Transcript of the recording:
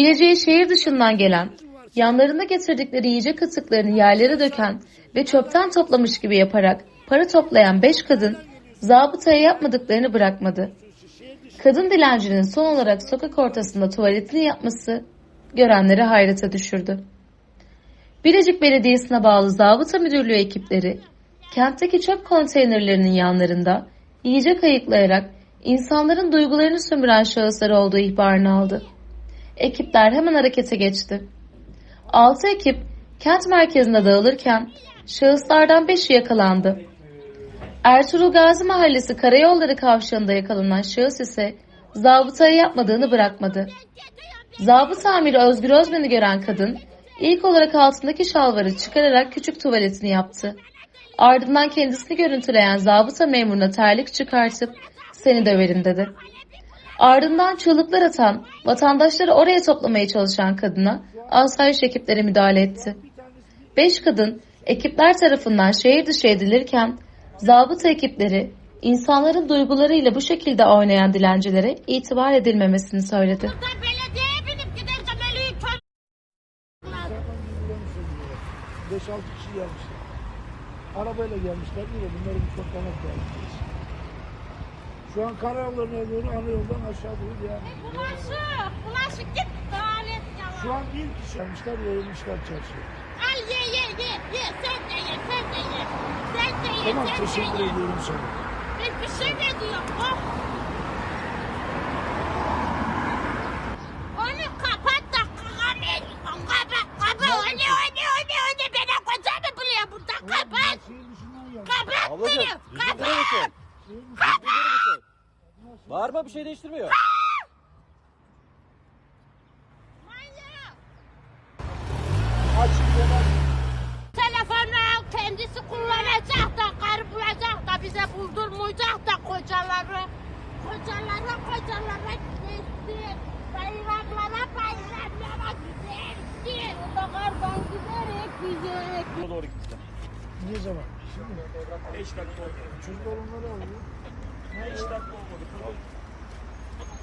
Geleceği şehir dışından gelen, yanlarında getirdikleri yiyecek atıklarını yerlere döken ve çöpten toplamış gibi yaparak para toplayan beş kadın, zabıtaya yapmadıklarını bırakmadı. Kadın dilencinin son olarak sokak ortasında tuvaletini yapması görenleri hayrete düşürdü. Bilecik Belediyesi'ne bağlı zabıta müdürlüğü ekipleri, kentteki çöp konteynerlerinin yanlarında yiyecek ayıklayarak insanların duygularını sömüren şahıslar olduğu ihbarını aldı. Ekipler hemen harekete geçti. 6 ekip kent merkezinde dağılırken şahıslardan 5'i yakalandı. Ertuğrul Gazi Mahallesi Karayolları kavşağında yakalanan şahıs ise zabıtaya yapmadığını bırakmadı. Zabıta amiri Özgür Özmen'i gören kadın ilk olarak altındaki şalvarı çıkararak küçük tuvaletini yaptı. Ardından kendisini görüntüleyen zabıta memuruna terlik çıkartıp seni döverim dedi. Ardından çığlıklar atan, vatandaşları oraya toplamaya çalışan kadına asayiş ekipleri müdahale etti. Beş kadın ekipler tarafından şehir dışı edilirken zabıta ekipleri insanların duygularıyla bu şekilde oynayan dilencilere itibar edilmemesini söyledi. Da belediyeye binip giderken ölüyü kör... 5-6 kişi gelmişler. Arabayla gelmişler diye bunları bir toplamak gelmişler. Şu an karayollarına doğru ana yoldan aşağı doğru devam ediyor. Bulaşık, bulaşık git tuvalet Şu yalan. an bir kişi gelmişler yayılmışlar çarşıya. Al ye ye ye ye sen de ye sen de ye. Sen de ye Tamam sen teşekkür de ye. ediyorum sana. Ben bir şey de diyorum. Oh. Onu kapat da kapat. Kapat kapat. Onu onu onu onu bana koca mı buluyor burada kapat. Kapat düzgün durur Kapat. Bağırma bir şey değiştirmiyor. Telefonu al kendisi kullanacak da karı bulacak da bize buldurmayacak da kocaları. Kocalara kocalara gidersin. Bayramlara bayramlara gidersin. Otogardan giderek giderek. doğru gitsin. ne zaman? Şimdi 5 dakika oldu. çocuklar onları alıyor. 5 dakika olmadı.